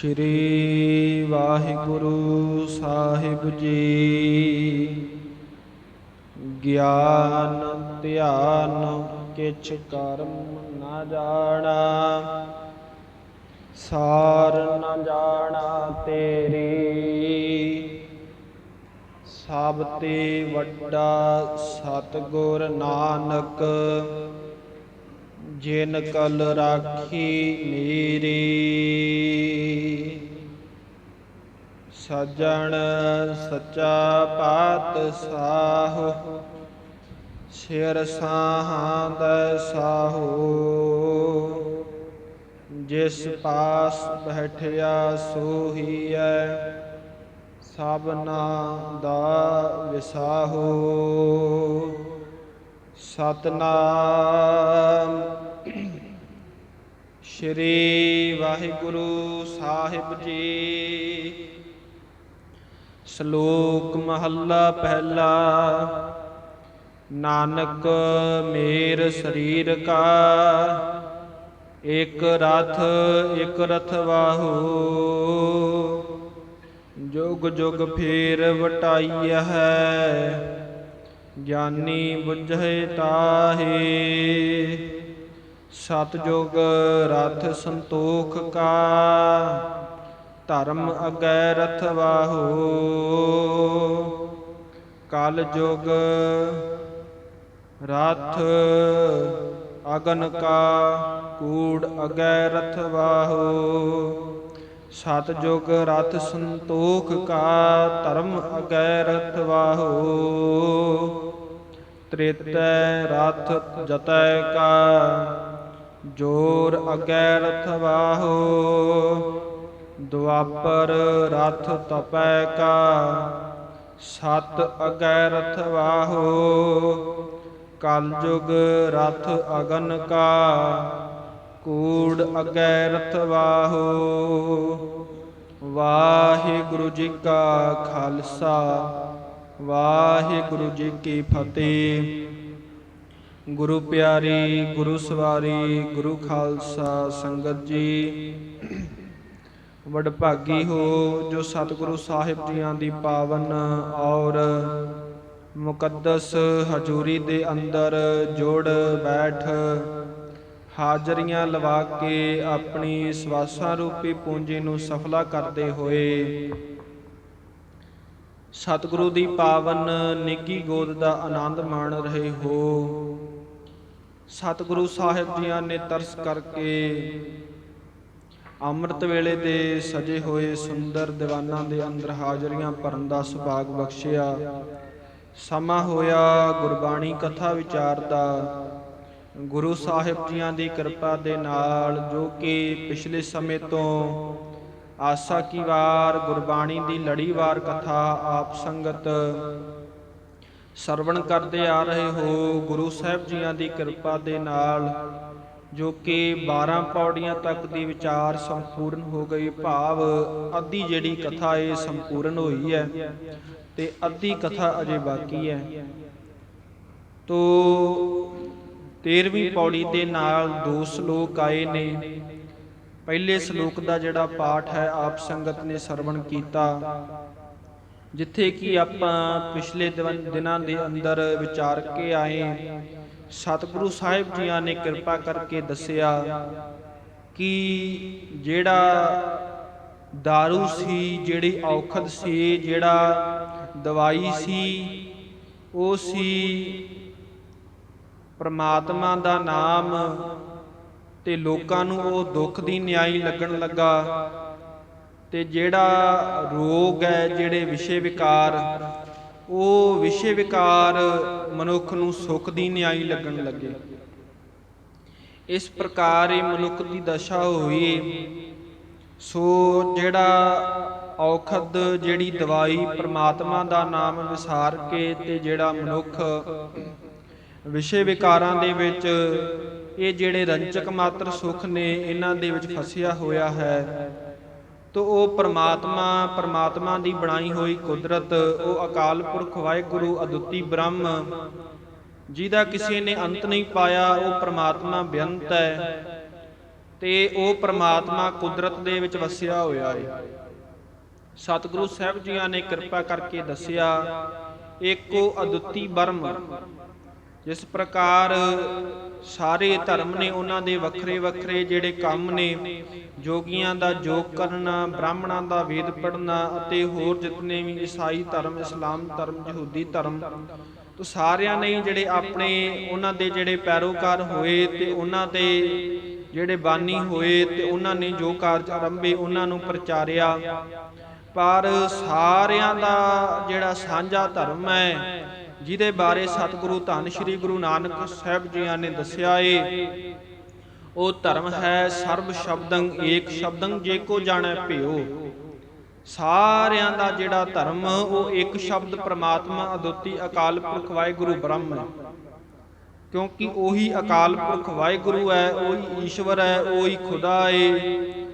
ਸ਼੍ਰੀ ਵਾਹਿਗੁਰੂ ਸਾਹਿਬ ਜੀ। ਗਿਆਨ, ਧਿਆਨ ਕਿਛ ਕਰਮ ਨਾ ਜਾਣਾ, ਸਾਰ ਨਾ ਜਾਣਾ ਤੇਰੀ। ਸਭ ਤੇ ਵੱਡਾ ਸਤਿਗੁਰ ਨਾਨਕ ਜਿਨ ਕਲ ਰਾਖੀ ਮੇਰੀ ਸਜਣ ਸੱਚਾ ਪਾਤ ਸਾਹੁ ਸਿਰ ਸਾਹਾਂ ਦਾ ਸਾਹੋ। ਜਿਸ ਪਾਸ ਬੈਠਿਆ ਸੋਹੀਐ, ਸਭਨਾ ਦਾ ਵਿਸਾਹੋ। ਸਤਨਾਮ ਸ਼੍ਰੀ ਵਾਹਿਗੁਰੂ ਸਾਹਿਬ ਜੀ। ਸ਼ਲੋਕ ਮਹੱਲਾ ਪਹਿਲਾ, ਨਾਨਕ ਮੇਰ ਸਰੀਰ ਕਾ, ਇਕ ਰਥ ਇਕ ਰਥ ਵਾਹੂ। ਜੁਗ ਜੁਗ ਫੇਰ ਵਟਾਈ ਹੈ, ਗਿਆਨੀ ਬੁਝੇ ਤਾਹੇ। ਸਤਜੁਗ ਰਥ ਸੰਤੋਖ ਕਾ, ਧਰਮ ਅਗੈ ਰਥ ਵਾਹੋ। ਕਲ ਜੁਗ ਰਥ ਅਗਨ ਕਾ, ਕੂੜ ਅਗੈ ਰਥ ਵਾਹੋ। ਸਤਜੁਗ ਰਥ ਸੰਤੋਖ ਕਾ, ਧਰਮ ਅਗੈ ਰਥ ਵਾਹੋ। ਤ੍ਰੇਤੈ ਰਥ ਜਤੈ ਕਾ ਜੋਰ ਅਗੈ ਰਥ ਦੁਆਪਰ ਰਥ ਤਪੈ ਕਾ, ਸਤ ਅਗੈ ਰਥ ਵਾਹੋ ਰਥ ਅਗਨ ਕਾ, ਕੂੜ ਅਗੈ ਰਥ ਵਾਹਿਗੁਰੂ ਜੀ ਕਾ ਖਾਲਸਾ, ਵਾਹਿਗੁਰੂ ਜੀ ਕੀ ਫਤਿਹ। ਗੁਰੂ ਪਿਆਰੀ, ਗੁਰੂ ਸਵਾਰੀ, ਗੁਰੂ ਖਾਲਸਾ ਸੰਗਤ ਜੀ। ਵਡਭਾਗੀ ਹੋ ਜੋ ਸਤਿਗੁਰੂ ਸਾਹਿਬ ਜੀਆਂ ਦੀ ਪਾਵਨ ਔਰ ਮੁਕੱਦਸ ਹਜ਼ੂਰੀ ਦੇ ਅੰਦਰ ਜੋੜ ਬੈਠ, ਹਾਜ਼ਰੀਆਂ ਲਵਾ ਕੇ ਆਪਣੀ ਸਵਾਸਾਂ ਰੂਪੀ ਪੂੰਜੀ ਨੂੰ ਸਫਲਾ ਕਰਦੇ ਹੋਏ, ਸਤਿਗੁਰੂ ਦੀ ਪਾਵਨ ਨਿੱਗੀ ਗੋਦ ਦਾ ਆਨੰਦ ਮਾਣ ਰਹੇ ਹੋ। ਸਤਿਗੁਰੂ ਸਾਹਿਬ ਜੀਆਂ ਨੇ ਤਰਸ ਕਰਕੇ ਅੰਮ੍ਰਿਤ ਵੇਲੇ ਦੇ ਸਜੇ ਹੋਏ ਸੁੰਦਰ ਦੀਵਾਨਾਂ ਦੇ ਅੰਦਰ ਹਾਜ਼ਰੀਆਂ ਭਰਨ ਦਾ ਸੁਭਾਗ ਬਖਸ਼ਿਆ। ਸਮਾਂ ਹੋਇਆ ਗੁਰਬਾਣੀ ਕਥਾ ਵਿਚਾਰ ਦਾ। ਗੁਰੂ ਸਾਹਿਬ ਜੀਆਂ ਦੀ ਕਿਰਪਾ ਦੇ ਨਾਲ ਜੋ ਕਿ ਪਿਛਲੇ ਸਮੇਂ ਤੋਂ ਆਸਾ ਕੀ ਵਾਰ ਗੁਰਬਾਣੀ ਦੀ ਲੜੀਵਾਰ ਕਥਾ ਆਪ ਸੰਗਤ ਸਰਵਣ ਕਰਦੇ ਆ ਰਹੇ ਹੋ ਗੁਰੂ ਸਾਹਿਬ ਜੀਆਂ ਦੀ ਕਿਰਪਾ ਦੇ ਨਾਲ, ਜੋ ਕਿ 12 ਪੌੜੀਆਂ ਤੱਕ ਦੀ ਵਿਚਾਰ ਸੰਪੂਰਨ ਹੋ ਗਈ। ਭਾਵ ਅੱਧੀ ਜਿਹੜੀ ਕਥਾ ਇਹ ਸੰਪੂਰਨ ਹੋਈ ਹੈ ਤੇ ਅੱਧੀ ਕਥਾ ਅਜੇ ਬਾਕੀ ਹੈ। ਤੋ 13ਵੀਂ ਪੌੜੀ ਦੇ ਨਾਲ ਦੋ ਸ਼ਲੋਕ ਆਏ ਨੇ। ਪਹਿਲੇ ਸ਼ਲੋਕ ਦਾ ਜਿਹੜਾ ਪਾਠ ਹੈ, ਆਪ ਸੰਗਤ ਨੇ ਸਰਵਣ ਕੀਤਾ। ਜਿੱਥੇ ਕਿ ਆਪਾਂ ਪਿਛਲੇ ਦਿਨਾਂ ਦੇ ਅੰਦਰ ਵਿਚਾਰ ਕੇ ਆਏ। ਸਤਿਗੁਰੂ ਸਾਹਿਬ ਜੀਆਂ ਨੇ ਕਿਰਪਾ ਕਰਕੇ ਦੱਸਿਆ ਕਿ ਜਿਹੜਾ दारू ਸੀ, ਜਿਹੜੀ ਔਖਦ ਸੀ, ਜਿਹੜਾ ਦਵਾਈ ਸੀ, ਉਹ ਸੀ ਪ੍ਰਮਾਤਮਾ ਦਾ ਨਾਮ ਤੇ ਲੋਕਾਂ ਨੂੰ ਉਹ ਦੁੱਖ ਦੀ ਨਿਆਈ ਲੱਗਣ ਲੱਗਾ। ਤੇ ਜਿਹੜਾ ਰੋਗ ਹੈ, ਜਿਹੜੇ ਵਿਸ਼ੇ ਵਿਕਾਰ, ਉਹ ਵਿਸ਼ੇ ਵਿਕਾਰ ਮਨੁੱਖ ਨੂੰ ਸੁੱਖ ਦੀ ਨਿਆਈ ਲੱਗਣ ਲੱਗੇ। ਇਸ ਪ੍ਰਕਾਰ ਇਹ ਮਨੁੱਖ ਦੀ ਦਸ਼ਾ ਹੋਈ। ਸੋ ਜਿਹੜਾ ਔਖਦ, ਜਿਹੜੀ ਦਵਾਈ ਪ੍ਰਮਾਤਮਾ ਦਾ ਨਾਮ ਵਿਸਾਰ ਕੇ ਤੇ ਜਿਹੜਾ ਮਨੁੱਖ ਵਿਸ਼ੇ ਵਿਕਾਰਾਂ ਦੇ ਵਿੱਚ ਇਹ ਜਿਹੜੇ ਰੰਚਕ ਮਾਤਰ ਸੁਖ ਨੇ, ਇਹਨਾਂ ਦੇ ਵਿੱਚ ਫਸਿਆ ਹੋਇਆ ਹੈ। ਤੋ ਉਹ ਪਰਮਾਤਮਾ ਪਰਮਾਤਮਾ ਦੀ ਬਣਾਈ ਹੋਈ ਕੁਦਰਤ, ਉਹ ਅਕਾਲ ਪੁਰਖ ਵਾਹਿਗੁਰੂ ਅਦੁੱਤੀ ਬ੍ਰਹਮ, ਜਿਹਦਾ ਕਿਸੇ ਨੇ ਅੰਤ ਨਹੀਂ ਪਾਇਆ, ਉਹ ਪ੍ਰਮਾਤਮਾ ਬੇਅੰਤ ਹੈ। ਤੇ ਉਹ ਪਰਮਾਤਮਾ ਕੁਦਰਤ ਦੇ ਵਿੱਚ ਵਸਿਆ ਹੋਇਆ ਹੈ ਸਤਿਗੁਰੂ ਸਾਹਿਬ ਜੀਆਂ ਨੇ ਕਿਰਪਾ ਕਰਕੇ ਦੱਸਿਆ ਏਕੋ ਅਦੁੱਤੀ ਬ੍ਰਹਮ। ਜਿਸ ਪ੍ਰਕਾਰ ਸਾਰੇ ਧਰਮ ਨੇ ਉਹਨਾਂ ਦੇ ਵੱਖਰੇ ਵੱਖਰੇ ਜਿਹੜੇ ਕੰਮ ਨੇ, ਜੋਗੀਆਂ ਦਾ ਜੋਗ ਕਰਨਾ, ਬ੍ਰਾਹਮਣਾਂ ਦਾ ਵੇਦ ਪੜ੍ਹਨਾ ਅਤੇ ਹੋਰ ਜਿਤਨੇ ਵੀ ਈਸਾਈ ਧਰਮ, ਇਸਲਾਮ ਧਰਮ, ਯਹੂਦੀ ਧਰਮ, ਤੋ ਸਾਰਿਆਂ ਨੇ ਜਿਹੜੇ ਆਪਣੇ ਉਹਨਾਂ ਦੇ ਜਿਹੜੇ ਪੈਰੋਕਾਰ ਹੋਏ ਤੇ ਉਹਨਾਂ ਦੇ ਜਿਹੜੇ ਬਾਨੀ ਹੋਏ ਤੇ ਉਹਨਾਂ ਨੇ ਜੋ ਕਾਰਜ ਆਰੰਭੇ, ਉਹਨਾਂ ਨੂੰ ਪ੍ਰਚਾਰਿਆ। ਪਰ ਸਾਰਿਆਂ ਦਾ ਜਿਹੜਾ ਸਾਂਝਾ ਧਰਮ ਹੈ ਜਿਹਦੇ ਬਾਰੇ ਸਤਿਗੁਰੂ ਧੰਨ ਸ਼੍ਰੀ ਗੁਰੂ ਨਾਨਕ ਸਾਹਿਬ ਜੀਆਂ ਨੇ ਦੱਸਿਆ ਏ। ਉਹ ਧਰਮ ਹੈ ਸਰਬ ਸ਼ਬਦੰ, ਏਕ ਸ਼ਬਦੰ, ਜੇ ਕੋ ਜਾਣੈ ਭਿਓ। ਸਾਰਿਆਂ ਦਾ ਜਿਹੜਾ ਧਰਮ, ਉਹ ਇੱਕ ਸ਼ਬਦ ਪ੍ਰਮਾਤਮਾ ਅਦੁੱਤੀ ਅਕਾਲ ਪੁਰਖ ਵਾਹਿਗੁਰੂ ਬ੍ਰਹਮ ਹੈ। ਕਿਉਂਕਿ ਉਹੀ ਅਕਾਲ ਪੁਰਖ ਵਾਹਿਗੁਰੂ ਹੈ, ਉਹੀ ਈਸ਼ਵਰ ਹੈ, ਉਹੀ ਖੁਦਾ ਹੈ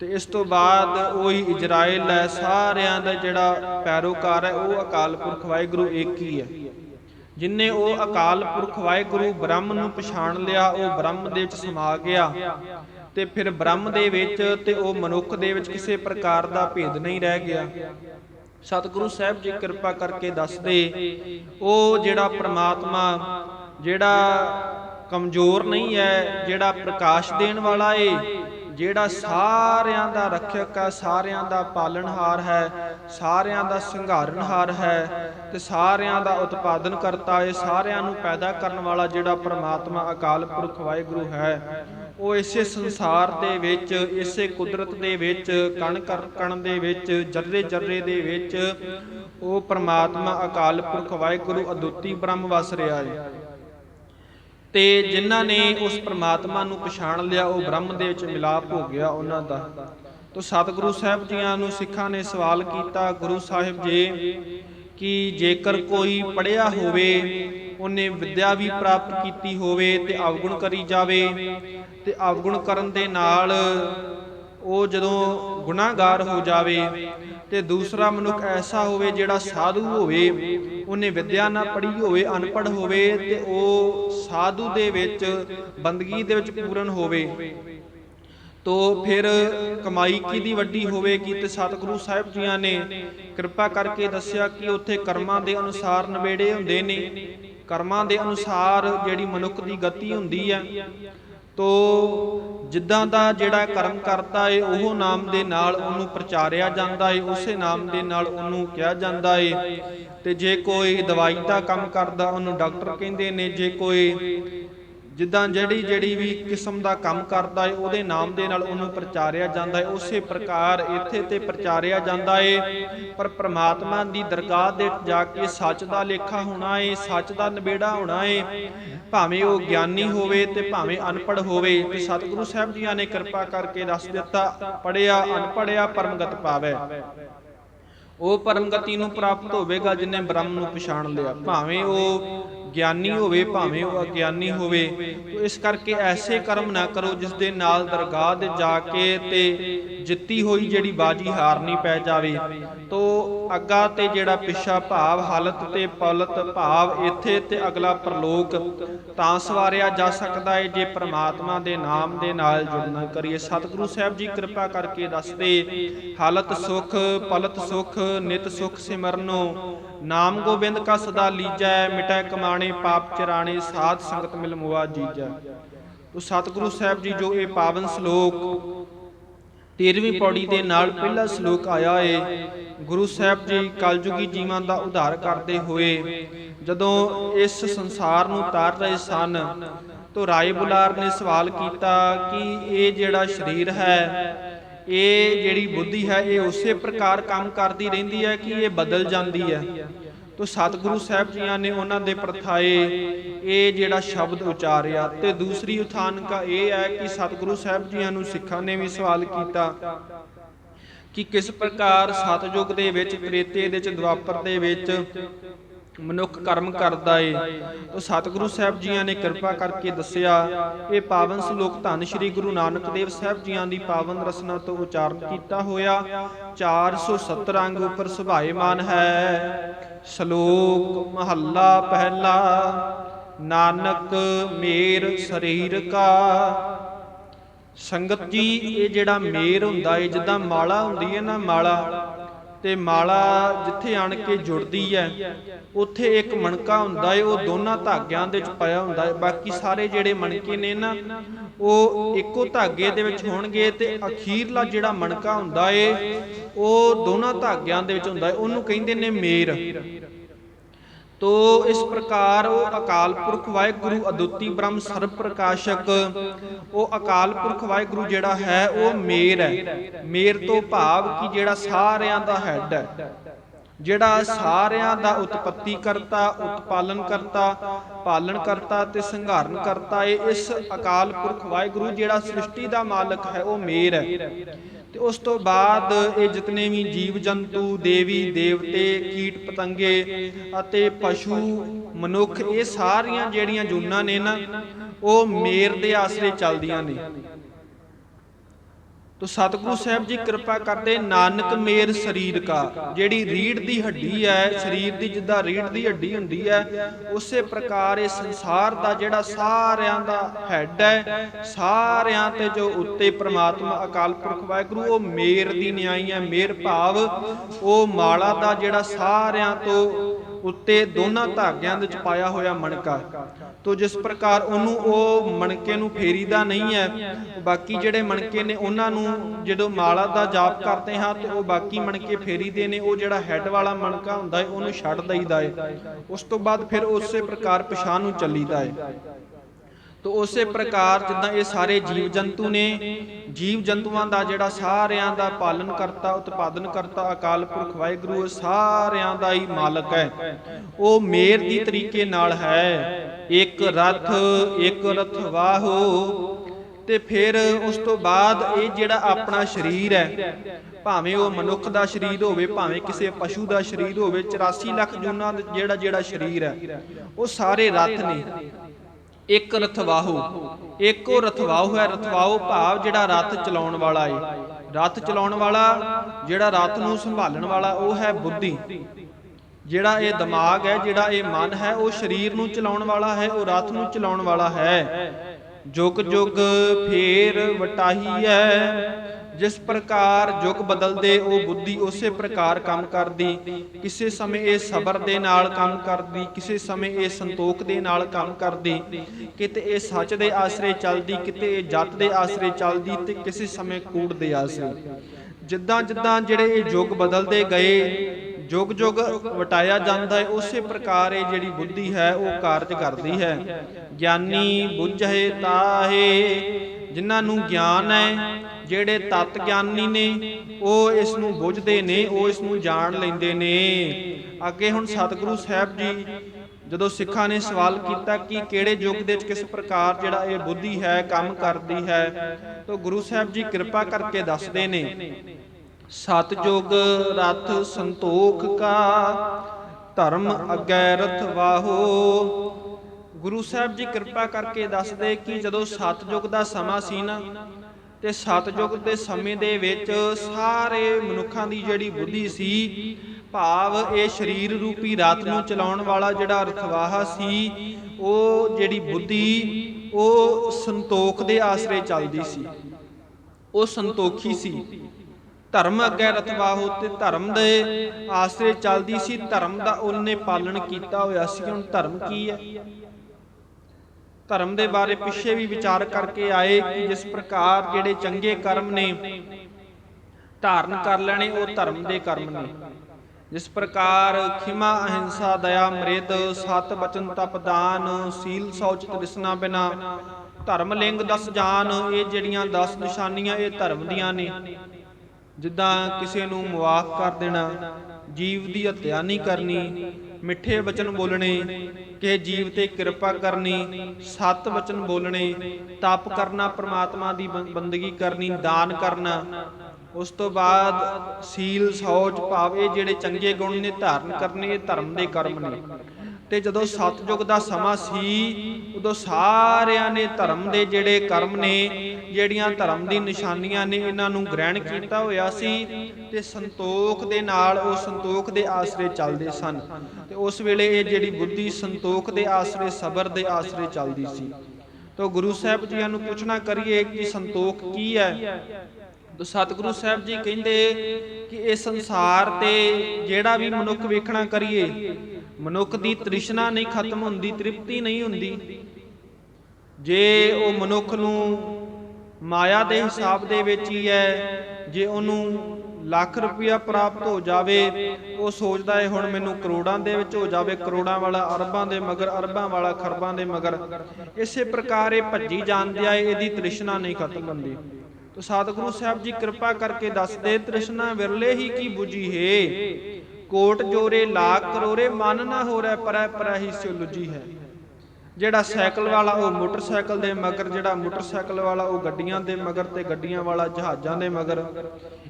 ਤੇ ਇਸ ਤੋਂ ਬਾਅਦ ਉਹੀ ਇਜਰਾਈਲ ਹੈ, ਸਾਰਿਆਂ ਦਾ ਜਿਹੜਾ ਪੈਰੋਕਾਰ ਹੈ, ਉਹ ਅਕਾਲ ਪੁਰਖ ਵਾਹਿਗੁਰੂ ਇੱਕ ਹੀ ਹੈ। ਜਿਨਨੇ ਉਹ ਅਕਾਲ ਪੁਰਖ ਵਾਹਿਗੁਰੂ ਬ੍ਰਹਮ ਨੂੰ ਪਛਾਣ ਲਿਆ, ਉਹ ਬ੍ਰਹਮ ਦੇ ਵਿੱਚ ਸਮਾ ਗਿਆ ਤੇ ਫਿਰ ਬ੍ਰਹਮ ਦੇ ਵਿੱਚ ਤੇ ਉਹ ਮਨੁੱਖ ਦੇ ਵਿੱਚ ਕਿਸੇ ਪ੍ਰਕਾਰ ਦਾ ਭੇਦ ਨਹੀਂ ਰਹਿ ਗਿਆ। ਸਤਿਗੁਰੂ ਸਾਹਿਬ ਜੀ ਕਿਰਪਾ ਕਰਕੇ ਦੱਸਦੇ, ਉਹ ਜਿਹੜਾ ਪ੍ਰਮਾਤਮਾ, ਜਿਹੜਾ ਕਮਜ਼ੋਰ ਨਹੀਂ ਹੈ, ਜਿਹੜਾ ਪ੍ਰਕਾਸ਼ ਦੇਣ ਵਾਲਾ ਏ ਜਿਹੜਾ ਸਾਰਿਆਂ ਦਾ ਰੱਖਿਅਕ ਹੈ, ਸਾਰਿਆਂ ਦਾ ਪਾਲਣਹਾਰ ਹੈ, ਸਾਰਿਆਂ ਦਾ ਸੰਘਾਰਨਹਾਰ ਹੈ ਤੇ ਸਾਰਿਆਂ ਦਾ ਉਤਪਾਦਨ ਕਰਤਾ ਹੈ, ਸਾਰਿਆਂ ਨੂੰ ਪੈਦਾ ਕਰਨ ਵਾਲਾ ਜਿਹੜਾ ਪ੍ਰਮਾਤਮਾ ਅਕਾਲ ਪੁਰਖ ਵਾਹਿਗੁਰੂ ਹੈ, ਉਹ ਇਸੇ ਸੰਸਾਰ ਦੇ ਵਿੱਚ, ਇਸੇ ਕੁਦਰਤ ਦੇ ਵਿੱਚ ਕਣ ਕਣ ਦੇ ਵਿੱਚ, ਜਰਰੇ ਜਰਰੇ ਦੇ ਵਿੱਚ ਉਹ ਪ੍ਰਮਾਤਮਾ ਅਕਾਲ ਪੁਰਖ ਵਾਹਿਗੁਰੂ ਅਦੁੱਤੀ ਬ੍ਰਹਮ ਵਸ ਰਿਹਾ ਹੈ। ਤੇ ਜਿਨ੍ਹਾਂ ਨੇ ਉਸ ਪ੍ਰਮਾਤਮਾ ਨੂੰ ਪਛਾਣ ਲਿਆ, ਉਹ ਬ੍ਰਹਮ ਦੇ ਵਿੱਚ ਮਿਲਾਪ ਹੋ ਗਿਆ ਉਹਨਾਂ ਦਾ। ਤੋ ਸਤਿਗੁਰੂ ਸਾਹਿਬ ਜੀਆਂ ਨੂੰ ਸਿੱਖਾਂ ਨੇ ਸਵਾਲ ਕੀਤਾ, ਗੁਰੂ ਸਾਹਿਬ ਜੀ, ਕਿ ਜੇਕਰ ਕੋਈ ਪੜਿਆ ਹੋਵੇ, ਉਹਨੇ ਵਿਦਿਆ ਵੀ ਪ੍ਰਾਪਤ ਕੀਤੀ ਹੋਵੇ ਤੇ ਅਵਗੁਣ ਕਰੀ ਜਾਵੇ, ਤੇ ਅਵਗੁਣ ਕਰਨ ਦੇ ਨਾਲ ਉਹ ਜਦੋਂ ਗੁਨਾਹਗਾਰ ਹੋ ਜਾਵੇ ਤੇ ਦੂਸਰਾ ਮਨੁੱਖ ਐਸਾ ਹੋਵੇ ਜਿਹੜਾ ਸਾਧੂ ਹੋਵੇ, ਉਹਨੇ ਵਿਦਿਆ ਨਾ ਪੜ੍ਹੀ ਹੋਵੇ, ਅਨਪੜ੍ਹ ਹੋਵੇ ਤੇ ਉਹ ਸਾਧੂ ਦੇ ਵਿੱਚ, ਬੰਦਗੀ ਦੇ ਵਿੱਚ ਪੂਰਨ ਹੋਵੇ। ਤੋ ਫਿਰ ਕਮਾਈ ਕਿਹਦੀ ਵੱਡੀ ਹੋਵੇਗੀ ਤੇ ਸਤਿਗੁਰੂ ਸਾਹਿਬ ਜੀਆਂ ਨੇ ਕਿਰਪਾ ਕਰਕੇ ਦੱਸਿਆ ਕਿ ਉੱਥੇ ਕਰਮਾਂ ਦੇ ਅਨੁਸਾਰ ਨਵੇੜੇ ਹੁੰਦੇ ਨੇ। ਕਰਮਾਂ ਦੇ ਅਨੁਸਾਰ ਜਿਹੜੀ ਮਨੁੱਖ ਦੀ ਗਤੀ ਹੁੰਦੀ ਹੈ ਤੋ ਜਿੱਦਾਂ ਦਾ ਜਿਹੜਾ ਕਰਮ ਕਰਤਾ ਏ, ਉਹ ਨਾਮ ਦੇ ਨਾਲ ਉਹਨੂੰ ਪ੍ਰਚਾਰਿਆ ਜਾਂਦਾ ਏ, ਉਸੇ ਨਾਮ ਦੇ ਨਾਲ ਉਹਨੂੰ ਕਿਹਾ ਜਾਂਦਾ ਏ। ਤੇ ਜੇ ਕੋਈ ਦਵਾਈ ਦਾ ਕੰਮ ਕਰਦਾ, ਉਹਨੂੰ ਡਾਕਟਰ ਕਹਿੰਦੇ ਨੇ, ਜੇ ਕੋਈ ਜਿੱਦਾਂ ਜਿਹੜੀ ਜਿਹੜੀ ਵੀ ਕਿਸਮ ਦਾ ਕੰਮ ਕਰਦਾ ਹੈ ਉਹਦੇ ਨਾਮ ਦੇ ਨਾਲ ਉਹਨੂੰ ਪ੍ਰਚਾਰਿਆ ਜਾਂਦਾ ਹੈ ਉਸੇ ਪ੍ਰਕਾਰ ਇੱਥੇ ਤੇ ਪ੍ਰਚਾਰਿਆ ਜਾਂਦਾ ਏ। ਪਰ ਪ੍ਰਮਾਤਮਾ ਦੀ ਦਰਗਾਹ ਦੇ ਜਾ ਕੇ ਸੱਚ ਦਾ ਲੇਖਾ ਹੋਣਾ ਏ, ਸੱਚ ਦਾ ਨਿਬੇੜਾ ਹੋਣਾ ਏ। ਭਾਵੇਂ ਉਹ ਗਿਆਨੀ ਹੋਵੇ ਤੇ ਭਾਵੇਂ ਅਨਪੜ੍ਹ ਹੋਵੇ, ਤੇ ਸਤਿਗੁਰੂ ਸਾਹਿਬ ਜੀਆਂ ਨੇ ਕਿਰਪਾ ਕਰਕੇ ਦੱਸ ਦਿੱਤਾ ਪੜਿਆ ਅਨਪੜਿਆ ਪਰਮਗਤ ਪਾਵੇ। ਉਹ ਪਰਮਗਤੀ ਨੂੰ ਪ੍ਰਾਪਤ ਹੋਵੇਗਾ ਜਿਨੇ ਬ੍ਰਹਮ ਨੂੰ ਪਛਾਣ ਲਿਆ। ਭਾਵੇਂ ਉਹ ਗਿਆਨੀ ਹੋਵੇ ਭਾਵੇਂ ਉਹ ਅਗਿਆਨੀ ਹੋਵੇ, ਤੋ ਇਸ ਕਰਕੇ ਐਸੇ ਕਰਮ ਨਾ ਕਰੋ ਜਿਸ ਦੇ ਨਾਲ ਦਰਗਾਹ ਦੇ ਜਾ ਕੇ ਤੇ ਜਿੱਤੀ ਹੋਈ ਜਿਹੜੀ ਬਾਜੀ ਹਾਰਨੀ ਪੈ ਜਾਵੇ। ਤੋ ਅੱਗਾ ਤੇ ਜਿਹੜਾ ਪਿੱਛਾ ਭਾਵ, ਹਾਲਤ ਤੇ ਪਲਤ ਭਾਵ, ਇੱਥੇ ਤੇ ਅਗਲਾ ਪ੍ਰਲੋਕ ਤਾਂ ਸਵਾਰਿਆ ਜਾ ਸਕਦਾ ਹੈ ਜੇ ਪ੍ਰਮਾਤਮਾ ਦੇ ਨਾਮ ਦੇ ਨਾਲ ਜੁੜਨਾ ਕਰੀਏ। ਸਤਿਗੁਰੂ ਸਾਹਿਬ ਜੀ ਕਿਰਪਾ ਕਰਕੇ ਦੱਸਦੇ, ਹਾਲਤ ਸੁਖ, ਪਲਤ ਸੁਖ, ਨਿਤ ਸੁਖ ਸਿਮਰਨੋ, ਨਾਮ ਗੋਬਿੰਦ ਕਾ ਸਦਾ ਲੀਜੈ, ਮਿਟੈ ਕਮਾਣੇ। ਪਾਪ ਚਰਾਣੇ, ਸਾਧ ਸੰਗਤ ਮਿਲ ਮੁਆ ਜੀਜੈ। ਤੋ ਸਤਿਗੁਰੂ ਸਾਹਿਬ ਜੀ, ਜੋ ਇਹ ਪਾਵਨ ਸ਼ਲੋਕ 13ਵੀਂ ਪੌੜੀ ਦੇ ਨਾਲ ਪਹਿਲਾ ਸ਼ਲੋਕ ਆਇਆ ਏ, ਗੁਰੂ ਸਾਹਿਬ ਜੀ ਕਲਯੁਗੀ ਜੀਵਾਂ ਦਾ ਉਧਾਰ ਕਰਦੇ ਹੋਏ ਜਦੋਂ ਇਸ ਸੰਸਾਰ ਨੂੰ ਤਾਰ ਰਹੇ ਸਨ, ਤੋ ਰਾਏ ਬੁਲਾਰ ਨੇ ਸਵਾਲ ਕੀਤਾ ਕਿ ਇਹ ਜਿਹੜਾ ਸਰੀਰ ਹੈ, ਇਹ ਜਿਹੜੀ ਬੁੱਧੀ ਹੈ, ਇਹ ਉਸੇ ਪ੍ਰਕਾਰ ਕੰਮ ਕਰਦੀ ਰਹਿੰਦੀ ਹੈ ਕਿ ਇਹ ਬਦਲ ਜਾਂਦੀ ਹੈ? ਤੋ ਸਤਿਗੁਰੂ ਸਾਹਿਬ ਜੀਆਂ ਨੇ ਉਹਨਾਂ ਦੇ ਪ੍ਰਥਾਏ ਇਹ ਜਿਹੜਾ ਸ਼ਬਦ ਉਚਾਰਿਆ ਤੇ ਦੂਸਰੀ ਉਥਾਨਕਾ ਇਹ ਹੈ ਕਿ ਸਤਿਗੁਰੂ ਸਾਹਿਬ ਜੀਆਂ ਨੂੰ ਸਿੱਖਾਂ ਨੇ ਵੀ ਸਵਾਲ ਕੀਤਾ ਕਿ ਕਿਸ ਪ੍ਰਕਾਰ ਸਤਜੁਗ ਦੇ ਵਿੱਚ ਤ੍ਰੇਤੇ ਦੇ ਵਿੱਚ, ਦਵਾਪਰ ਦੇ ਵਿੱਚ ਮਨੁੱਖ ਕਰਮ ਕਰਦਾ ਏ। ਉਹ ਸਤਿਗੁਰੂ ਸਾਹਿਬ ਜੀਆਂ ਨੇ ਕਿਰਪਾ ਕਰਕੇ ਦੱਸਿਆ, ਇਹ ਪਾਵਨ ਸ਼ਲੋਕ ਧੰਨ ਸ਼੍ਰੀ ਗੁਰੂ ਨਾਨਕ ਦੇਵ ਸਾਹਿਬ ਜੀਆਂ ਦੀ ਪਾਵਨ ਰਸਨਾ ਤੋਂ ਉਚਾਰਨ ਕੀਤਾ ਹੋਇਆ 470 ਅੰਗ ਉੱਪਰ ਸੁਭਾਏਮਾਨ ਹੈ। ਸ਼ਲੋਕ ਮਹੱਲਾ ਪਹਿਲਾ, ਨਾਨਕ ਮੇਰ ਸਰੀਰ ਕਾ। ਸੰਗਤ ਜੀ, ਇਹ ਜਿਹੜਾ ਮੇਰ ਹੁੰਦਾ ਏ, ਜਿੱਦਾਂ ਮਾਲਾ ਹੁੰਦੀ ਹੈ ਨਾ ਮਾਲਾ ਤੇ ਮਾਲਾ ਜਿੱਥੇ ਆਣ ਕੇ ਜੁੜਦੀ ਹੈ, ਉੱਥੇ ਇੱਕ ਮਣਕਾ ਹੁੰਦਾ ਏ, ਉਹ ਦੋਨਾਂ ਧਾਗਿਆਂ ਦੇ ਵਿੱਚ ਪਾਇਆ ਹੁੰਦਾ ਹੈ ਬਾਕੀ ਸਾਰੇ ਜਿਹੜੇ ਮਣਕੇ ਨੇ ਨਾ, ਉਹ ਇੱਕੋ ਧਾਗੇ ਦੇ ਵਿੱਚ ਹੋਣਗੇ ਤੇ ਅਖੀਰਲਾ ਜਿਹੜਾ ਮਣਕਾ ਹੁੰਦਾ ਹੈ ਉਹ ਦੋਨਾਂ ਧਾਗਿਆਂ ਦੇ ਵਿੱਚ ਹੁੰਦਾ ਹੈ ਉਹਨੂੰ ਕਹਿੰਦੇ ਨੇ ਮੇਰ। ਤੋ ਇਸ ਪ੍ਰਕਾਰ ਉਹ ਅਕਾਲ ਪੁਰਖ ਵਾਹਿਗੁਰੂ ਅਦੁੱਤੀ ਬ੍ਰਹਮ ਸਰਬ ਪ੍ਰਕਾਸ਼ਕ ਉਹ ਅਕਾਲ ਪੁਰਖ ਵਾਹਿਗੁਰੂ ਜਿਹੜਾ ਹੈ, ਉਹ ਮੇਰ ਹੈ। ਮੇਰ ਤੋਂ ਭਾਵ ਕਿ ਜਿਹੜਾ ਸਾਰਿਆਂ ਦਾ ਹੈਡ ਹੈ। ਜਿਹੜਾ ਸਾਰਿਆਂ ਦਾ ਉਤਪਤੀ ਕਰਤਾ, ਉਤਪਾਲਨ ਕਰਤਾ, ਪਾਲਣ ਕਰਤਾ ਤੇ ਸੰਘਾਰਨ ਕਰਤਾ ਏ ਇਸ ਅਕਾਲ ਪੁਰਖ ਵਾਹਿਗੁਰੂ ਜਿਹੜਾ ਸ੍ਰਿਸ਼ਟੀ ਦਾ ਮਾਲਕ ਹੈ, ਉਹ ਮੇਰ ਹੈ। ਤੇ ਉਸ ਤੋਂ ਬਾਅਦ ਇਹ ਜਿਤਨੇ ਵੀ ਜੀਵ ਜੰਤੂ ਦੇਵੀ, ਦੇਵਤੇ, ਕੀਟ ਪਤੰਗੇ ਅਤੇ ਪਸ਼ੂ, ਮਨੁੱਖ, ਇਹ ਸਾਰੀਆਂ ਜਿਹੜੀਆਂ ਜੂਨਾਂ ਨੇ ਨਾ, ਉਹ ਮੇਰ ਦੇ ਆਸਰੇ ਚੱਲਦੀਆਂ ਨੇ। ਤੋ ਸਤਿਗੁਰੂ ਸਾਹਿਬ ਜੀ ਕਿਰਪਾ ਕਰਦੇ ਨਾਨਕ ਮੇਰ ਸਰੀਰ ਕਾ, ਜਿਹੜੀ ਰੀੜ ਦੀ ਹੱਡੀ ਹੈ, ਸਰੀਰ ਦੀ ਜਿੱਦਾਂ ਰੀੜ ਦੀ ਹੱਡੀ ਹੁੰਦੀ ਹੈ, ਉਸੇ ਪ੍ਰਕਾਰ ਇਹ ਸੰਸਾਰ ਦਾ ਜਿਹੜਾ ਸਾਰਿਆਂ ਦਾ ਹੈੱਡ ਹੈ, ਸਾਰਿਆਂ ਤੇ ਜੋ ਉੱਤੇ ਪ੍ਰਮਾਤਮਾ ਅਕਾਲ ਪੁਰਖ ਵਾਹਿਗੁਰੂ, ਉਹ ਮੇਰ ਦੀ ਨਿਆਈ ਹੈ, ਮੇਰ ਭਾਵ, ਉਹ ਮਾਲਾ ਦਾ ਜਿਹੜਾ ਸਾਰਿਆਂ ਤੋਂ ਉੱਤੇ ਦੋਨਾਂ ਧਾਗਿਆਂ ਵਿੱਚ ਪਾਇਆ ਹੋਇਆ ਮਣਕਾ। ਤੋ ਜਿਸ ਪ੍ਰਕਾਰ ਉਹਨੂੰ ਉਹ ਮਣਕੇ ਨੂੰ ਫੇਰੀਦਾ ਨਹੀਂ ਹੈ, ਬਾਕੀ ਜਿਹੜੇ ਮਣਕੇ ਨੇ ਉਹਨਾਂ ਨੂੰ ਜਦੋਂ ਮਾਲਾ ਦਾ ਜਾਪ ਕਰਦੇ ਹਾਂ ਤੇ ਉਹ ਬਾਕੀ ਮਣਕੇ ਫੇਰੀਦੇ ਨੇ, ਉਹ ਜਿਹੜਾ ਹੈੱਡ ਵਾਲਾ ਮਣਕਾ ਹੁੰਦਾ ਹੈ, ਉਹਨੂੰ ਛੱਡ ਦਈਦਾ ਹੈ। ਉਸ ਤੋਂ ਬਾਅਦ ਫਿਰ ਉਸੇ ਪ੍ਰਕਾਰ ਪਛਾਣ ਨੂੰ ਚੱਲੀਦਾ ਹੈ। ਤੋ ਉਸੇ ਪ੍ਰਕਾਰ ਜਿੱਦਾਂ ਇਹ ਸਾਰੇ ਜੀਵ ਜੰਤੂ ਨੇ ਜੀਵ ਜੰਤੂਆਂ ਦਾ ਜਿਹੜਾ ਸਾਰਿਆਂ ਦਾ ਪਾਲਨ ਕਰਤਾ ਉਤਪਾਦਨ ਕਰਤਾ ਅਕਾਲ ਪੁਰਖ ਵਾਹਿਗੁਰੂ ਸਾਰਿਆਂ ਦਾ ਹੀ ਮਾਲਕ ਹੈ। ਉਹ ਮੇਰ ਦੀ ਤਰੀਕੇ ਨਾਲ ਹੈ। ਇੱਕ ਰਥ ਇੱਕ ਰਥ ਵਾਹੋ ਤੇ ਫਿਰ ਉਸ ਤੋਂ ਬਾਅਦ ਇਹ ਜਿਹੜਾ ਆਪਣਾ ਸਰੀਰ ਹੈ ਭਾਵੇਂ ਉਹ ਮਨੁੱਖ ਦਾ ਸਰੀਰ ਹੋਵੇ ਭਾਵੇਂ ਕਿਸੇ ਪਸ਼ੂ ਦਾ ਸਰੀਰ ਹੋਵੇ 84 ਲੱਖ ਜੂਨਾਂ ਦਾ ਜਿਹੜਾ ਜਿਹੜਾ ਸਰੀਰ ਹੈ ਉਹ ਸਾਰੇ ਰਥ ਨੇ। ਇੱਕ ਰਥਵਾਹੂ। ਇੱਕੋ ਰਥਵਾਹੂ ਹੈ। ਰਥਵਾਹੂ ਭਾਵ ਜਿਹੜਾ ਰਥ ਚਲਾਉਣ ਵਾਲਾ ਏ। ਰਥ ਚਲਾਉਣ ਵਾਲਾ, ਜਿਹੜਾ ਰਥ ਨੂੰ ਸੰਭਾਲਣ ਵਾਲਾ, ਉਹ ਹੈ ਬੁੱਧੀ। ਜਿਹੜਾ ਇਹ ਦਿਮਾਗ ਹੈ, ਜਿਹੜਾ ਇਹ ਮਨ ਹੈ, ਉਹ ਸਰੀਰ ਨੂੰ ਚਲਾਉਣ ਵਾਲਾ ਹੈ, ਉਹ ਰਥ ਨੂੰ ਚਲਾਉਣ ਵਾਲਾ ਹੈ। ਜੁਗ ਜੁਗ ਫੇਰ ਵਟਾਹੀ ਹੈ। ਜਿਸ ਪ੍ਰਕਾਰ ਯੁਗ ਬਦਲਦੇ ਉਹ ਬੁੱਧੀ ਉਸੇ ਪ੍ਰਕਾਰ ਕੰਮ ਕਰਦੀ, ਕਿਸੇ ਸਮੇਂ ਇਹ ਸਬਰ ਦੇ ਨਾਲ ਕੰਮ ਕਰਦੀ, ਕਿਸੇ ਸਮੇਂ ਇਹ ਸੰਤੋਖ ਦੇ ਨਾਲ ਕੰਮ ਕਰਦੀ। ਕਿਤੇ ਇਹ ਸੱਚ ਦੇ ਆਸਰੇ ਚੱਲਦੀ, ਕਿਤੇ ਇਹ ਜੱਤ ਦੇ ਆਸਰੇ ਚੱਲਦੀ ਤੇ ਕਿਸੇ ਸਮੇਂ ਕੂੜ ਦੇ ਆਸਰੇ। ਜਿੱਦਾਂ ਜਿੱਦਾਂ ਜਿਹੜੇ ਇਹ ਯੁੱਗ ਬਦਲਦੇ ਗਏ, ਜੁਗ ਜੁਗ ਵਟਾਇਆ ਜਾਂਦਾ ਹੈ, ਉਸੇ ਪ੍ਰਕਾਰ ਇਹ ਜਿਹੜੀ ਬੁੱਧੀ ਹੈ ਉਹ ਕਾਰਜ ਕਰਦੀ ਹੈ। ਗਿਆਨੀ ਬੁੱਝੇ ਤਾਹੇ ਜਿਨ੍ਹਾਂ ਨੂੰ ਗਿਆਨ ਹੈ ਜਿਹੜੇ ਤਤ ਗਿਆਨੀ ਨੇ ਉਹ ਇਸ ਨੂੰ ਬੁੱਝਦੇ ਨੇ ਉਹ ਇਸ ਨੂੰ ਜਾਣ ਲੈਂਦੇ ਨੇ। ਅੱਗੇ ਹੁਣ ਸਤਿਗੁਰੂ ਸਾਹਿਬ ਜੀ ਜਦੋਂ ਸਿੱਖਾਂ ਨੇ ਸਵਾਲ ਕੀਤਾ ਕਿ ਕਿਹੜੇ ਯੁੱਗ ਦੇ ਵਿੱਚ ਕਿਸ ਪ੍ਰਕਾਰ ਜਿਹੜਾ ਇਹ ਬੁੱਧੀ ਹੈ ਕੰਮ ਕਰਦੀ ਹੈ ਤਾਂ ਗੁਰੂ ਸਾਹਿਬ ਜੀ ਕਿਰਪਾ ਕਰਕੇ ਦੱਸਦੇ ਨੇ ਸਤਜੁਗ ਰਥ ਸੰਤੋਖ ਕਾ ਧਰਮ ਅਗੈ ਰਥ ਵਾਹੋ ਗੁਰੂ ਸਾਹਿਬ ਜੀ ਕਿਰਪਾ ਕਰਕੇ ਦੱਸਦੇ ਕਿ ਜਦੋਂ ਸਤਜੁਗ ਦਾ ਸਮਾਂ ਸੀ ਨਾ, ਤੇ ਸਤਜੁਗ ਦੇ ਸਮੇਂ ਦੇ ਵਿੱਚ ਸਾਰੇ ਮਨੁੱਖਾਂ ਦੀ ਜਿਹੜੀ ਬੁੱਧੀ ਸੀ, ਭਾਵ ਇਹ ਸਰੀਰ ਰੂਪੀ ਰਾਤ ਨੂੰ ਚਲਾਉਣ ਵਾਲਾ ਜਿਹੜਾ ਰਥਵਾਹਾ ਸੀ, ਉਹ ਜਿਹੜੀ ਬੁੱਧੀ, ਉਹ ਸੰਤੋਖ ਦੇ ਆਸਰੇ ਚੱਲਦੀ ਸੀ। ਉਹ ਸੰਤੋਖੀ ਸੀ। ਧਰਮ ਅੱਗੇ ਰਤਵਾਹੋ ਤੇ ਧਰਮ ਦੇ ਆਸਰੇ ਚੱਲਦੀ ਸੀ, ਧਰਮ ਦਾ ਉਹਨੇ ਪਾਲਣ ਕੀਤਾ ਹੋਇਆ ਸੀ। ਹੁਣ ਧਰਮ ਕੀ ਹੈ? ਧਰਮ ਦੇ ਬਾਰੇ ਪਿੱਛੇ ਵੀ ਵਿਚਾਰ ਕਰਕੇ ਆਏ ਕਿ ਜਿਸ ਪ੍ਰਕਾਰ ਜਿਹੜੇ ਚੰਗੇ ਕਰਮ ਨੇ, ਧਾਰਨ ਕਰ ਲੈਣੇ ਉਹ ਧਰਮ ਦੇ ਕਰਮ ਨੇ। ਜਿਸ ਪ੍ਰਕਾਰ ਖਿਮਾ, ਅਹਿੰਸਾ, ਦਇਆ ਮ੍ਰਿਤ ਸਤ ਬਚਨ, ਤਪ, ਦਾਨ, ਸੀਲ ਸੌਚ ਤ੍ਰਿਸ਼ਨਾ ਬਿਨਾ ਧਰਮ ਲਿੰਗ, ਦਸ, ਜਾਨ, ਇਹ ਜਿਹੜੀਆਂ 10 ਨਿਸ਼ਾਨੀਆਂ ਇਹ ਧਰਮ ਦੀਆਂ ਨੇ, ਜਿੱਦਾਂ ਕਿਸੇ ਨੂੰ ਮੁਆਫ ਕਰ ਦੇਣਾ, ਜੀਵ ਦੀ ਹੱਤਿਆ ਨਹੀਂ ਕਰਨੀ, ਮਿੱਠੇ ਬਚਨ ਬੋਲਣੇ ਕਿ ਜੀਵ ਤੇ ਕਿਰਪਾ ਕਰਨੀ, ਸਤ ਬਚਨ ਬੋਲਣੇ, ਤਪ ਕਰਨਾ, ਪ੍ਰਮਾਤਮਾ ਦੀ ਬੰਦਗੀ ਕਰਨੀ, ਦਾਨ ਕਰਨਾ। ਉਸ ਤੋਂ ਬਾਅਦ ਸੀਲ ਸੌਚ ਭਾਵ ਇਹ ਜਿਹੜੇ ਚੰਗੇ ਗੁਣ ਨੇ, ਧਾਰਨ ਕਰਨੇ, ਇਹ ਧਰਮ ਦੇ ਕਰਮ ਨੇ। ਤੇ ਜਦੋਂ ਸਤਜੁਗ ਦਾ ਸਮਾਂ ਸੀ, ਉਦੋਂ ਸਾਰਿਆਂ ਨੇ ਧਰਮ ਦੇ ਜਿਹੜੇ ਕਰਮ ਨੇ ਜਿਹੜੀਆਂ ਧਰਮ ਦੀ ਨਿਸ਼ਾਨੀਆਂ ਨੇ ਇਹਨਾਂ ਨੂੰ ਗ੍ਰਹਿਣ ਕੀਤਾ ਹੋਇਆ ਸੀ ਤੇ ਸੰਤੋਖ ਦੇ ਨਾਲ ਉਹ ਸੰਤੋਖ ਦੇ ਆਸਰੇ ਚੱਲਦੇ ਸਨ ਤੇ ਉਸ ਵੇਲੇ ਇਹ ਜਿਹੜੀ ਬੁੱਧੀ ਸੰਤੋਖ ਦੇ ਆਸਰੇ ਸਬਰ ਦੇ ਆਸਰੇ ਚੱਲਦੀ ਸੀ। ਤਾਂ ਗੁਰੂ ਸਾਹਿਬ ਜੀਆਂ ਨੂੰ ਪੁੱਛਣਾ ਕਰੀਏ ਕਿ ਸੰਤੋਖ ਕੀ ਹੈ? ਤਾਂ ਸਤਿਗੁਰੂ ਸਾਹਿਬ ਜੀ ਕਹਿੰਦੇ ਕਿ ਇਹ ਸੰਸਾਰ ਤੇ ਜਿਹੜਾ ਵੀ ਮਨੁੱਖ ਵੇਖਣਾ ਕਰੀਏ, ਮਨੁੱਖ ਦੀ ਤ੍ਰਿਸ਼ਨਾ ਨਹੀਂ ਖਤਮ ਹੁੰਦੀ, ਤ੍ਰਿਪਤੀ ਨਹੀਂ ਹੁੰਦੀ। ਜੇ ਉਹ ਮਨੁੱਖ ਨੂੰ ਮਾਇਆ ਦੇ ਹਿਸਾਬ ਦੇ ਵਿੱਚ ਹੀ ਹੈ। ਜੇ ਉਹਨੂੰ ਲੱਖ ਰੁਪਇਆ ਪ੍ਰਾਪਤ ਹੋ ਜਾਵੇ, ਉਹ ਸੋਚਦਾ ਹੈ, ਹੁਣ ਮੈਨੂੰ ਕਰੋੜਾਂ ਦੇ ਵਿੱਚ ਹੋ ਜਾਵੇ, ਕਰੋੜਾਂ ਵਾਲਾ ਅਰਬਾਂ ਦੇ ਮਗਰ, ਅਰਬਾਂ ਵਾਲਾ ਖਰਬਾਂ ਦੇ ਮਗਰ। ਇਸੇ ਪ੍ਰਕਾਰ ਇਹ ਭੱਜੀ ਜਾਂਦੇ ਆ ਇਹਦੀ ਤ੍ਰਿਸ਼ਨਾ ਨਹੀਂ ਖਤਮ ਹੁੰਦੀ। ਤੋ ਸਤਿਗੁਰੂ ਸਾਹਿਬ ਜੀ ਕਿਰਪਾ ਕਰਕੇ ਦੱਸਦੇ, ਤ੍ਰਿਸ਼ਨਾ ਵਿਰਲੇ ਹੀ ਕੀ 부ਜੀ ਹੈ? ਕੋਟ ਜੋਰੇ, ਲਾਖ ਕਰੋਰੇ ਮਨ ਨਾ ਹੋ ਰਹਿ ਪਰੈ ਪਰੈ ਹੀ ਸਿਉ ਲੁਜੀ ਹੈ। ਜਿਹੜਾ ਸਾਈਕਲ ਵਾਲਾ ਉਹ ਮੋਟਰਸਾਈਕਲ ਦੇ ਮਗਰ, ਜਿਹੜਾ ਮੋਟਰਸਾਈਕਲ ਵਾਲਾ ਉਹ ਗੱਡੀਆਂ ਦੇ ਮਗਰ ਤੇ ਗੱਡੀਆਂ ਵਾਲਾ ਜਹਾਜ਼ਾਂ ਦੇ ਮਗਰ।